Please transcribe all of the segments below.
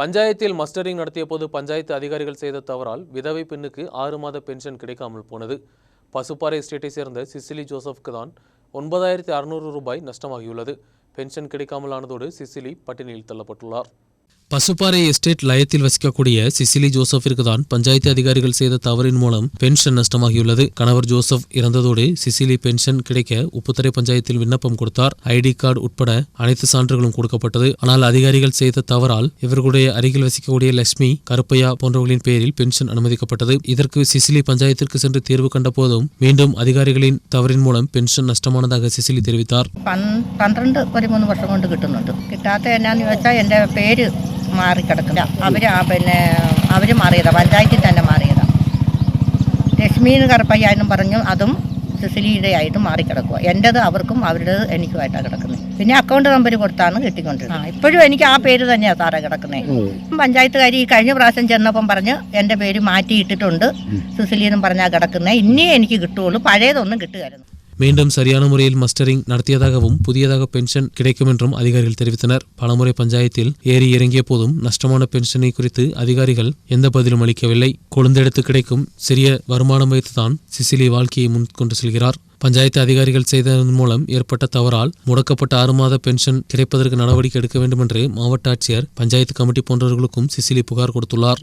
பஞ்சாயத்தில் மஸ்டரிங் நடத்திய போது பஞ்சாயத்து அதிகாரிகள் செய்த தவறால் விதவை பெண்ணுக்கு ஆறு மாத பென்ஷன் கிடைக்காமல் போனது. பசுப்பாறை எஸ்டேட்டை சேர்ந்த சிசிலி ஜோசப்க்கு தான் ஒன்பதாயிரத்தி அறுநூறு ரூபாய் நஷ்டமாகியுள்ளது. பென்ஷன் கிடைக்காமல் ஆனதோடு சிசிலி பட்டினியில் தள்ளப்பட்டுள்ளார். பசுப்பாறை எஸ்டேட் லயத்தில் வசிக்கக்கூடிய சிசிலி ஜோசப்பிற்கு தான் பஞ்சாயத்து அதிகாரிகள் செய்த தவறின் மூலம் பென்ஷன் நஷ்டமாகியுள்ளது கணவர் ஜோசப் இறந்ததோடு சிசிலி பென்ஷன் கிடைக்க உப்புத்தரை பஞ்சாயத்தில் விண்ணப்பம் கொடுத்தார் ஐடி கார்டு உட்பட அனைத்து சான்றுகளும் கொடுக்கப்பட்டது ஆனால் அதிகாரிகள் செய்த தவறால் இவர்களுடைய அருகில் வசிக்கக்கூடிய லட்சுமி கருப்பையா போன்றவர்களின் பெயரில் பென்ஷன் அனுமதிக்கப்பட்டது இதற்கு சிசிலி பஞ்சாயத்திற்கு சென்று தீர்வு கண்ட போதும் மீண்டும் அதிகாரிகளின் தவறின் மூலம் பென்ஷன் நஷ்டமானதாக சிசிலி தெரிவித்தார் പൻ- പന്ത്രണ്ട് പതിമൂന്ന് വർഷം കൊണ്ട് കിട്ടുന്നുണ്ട് കിട്ടാത്ത എന്നാന്ന് വെച്ചാൽ എൻ്റെ പേര് മാറിക്കിടക്കില്ല അവർ പിന്നെ അവർ മാറിയതാണ് പഞ്ചായത്തിൽ തന്നെ മാറിയതാണ് ലക്ഷ്മീന്ന് കറുപ്പയ്യ എന്നും പറഞ്ഞു അതും സിസിലിയുടെ ആയിട്ട് മാറിക്കിടക്കുക എന്റെത് അവർക്കും അവരുടേത് എനിക്കുമായിട്ടാണ് കിടക്കുന്നത് പിന്നെ അക്കൗണ്ട് നമ്പർ കൊടുത്താണ് കിട്ടിക്കൊണ്ടിരുന്നത് ആ, ഇപ്പോഴും എനിക്ക് ആ പേര് തന്നെയാണ് സാറേ കിടക്കുന്നത് പഞ്ചായത്തുകാരി ഈ കഴിഞ്ഞ പ്രാവശ്യം ചെന്നപ്പം പറഞ്ഞ് എന്റെ പേര് മാറ്റിയിട്ടിട്ടുണ്ട്. സിസിലി എന്നും പറഞ്ഞാൽ കിടക്കുന്നത് ഇനിയേ എനിക്ക് കിട്ടുകയുള്ളൂ പഴയതൊന്നും കിട്ടുകയായിരുന്നു. மீண்டும் சரியான முறையில் மஸ்டரிங் நடத்தியதாகவும் புதியதாக பென்ஷன் கிடைக்கும் என்றும் அதிகாரிகள் தெரிவித்தனர். பலமுறை பஞ்சாயத்தில் ஏறி இறங்கிய போதும் நஷ்டமான பென்ஷனை குறித்து அதிகாரிகள் எந்த பதிலும் அளிக்கவில்லை. கொழுந்தெடுத்து கிடைக்கும் சிறிய வருமானம் வைத்துதான் சிசிலி வாழ்க்கையை முன்கொண்டு செல்கிறார். பஞ்சாயத்து அதிகாரிகள் செய்ததன் மூலம் ஏற்பட்ட தவறால் முடக்கப்பட்ட ஆறு மாத பென்ஷன் கிடைப்பதற்கு நடவடிக்கை எடுக்க வேண்டும் என்று மாவட்ட ஆட்சியர் பஞ்சாயத்து கமிட்டி போன்றவர்களுக்கும் சிசிலி புகார் கொடுத்துள்ளார்.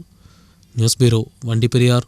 நியூஸ் பீரோ வண்டிப்பெரியார்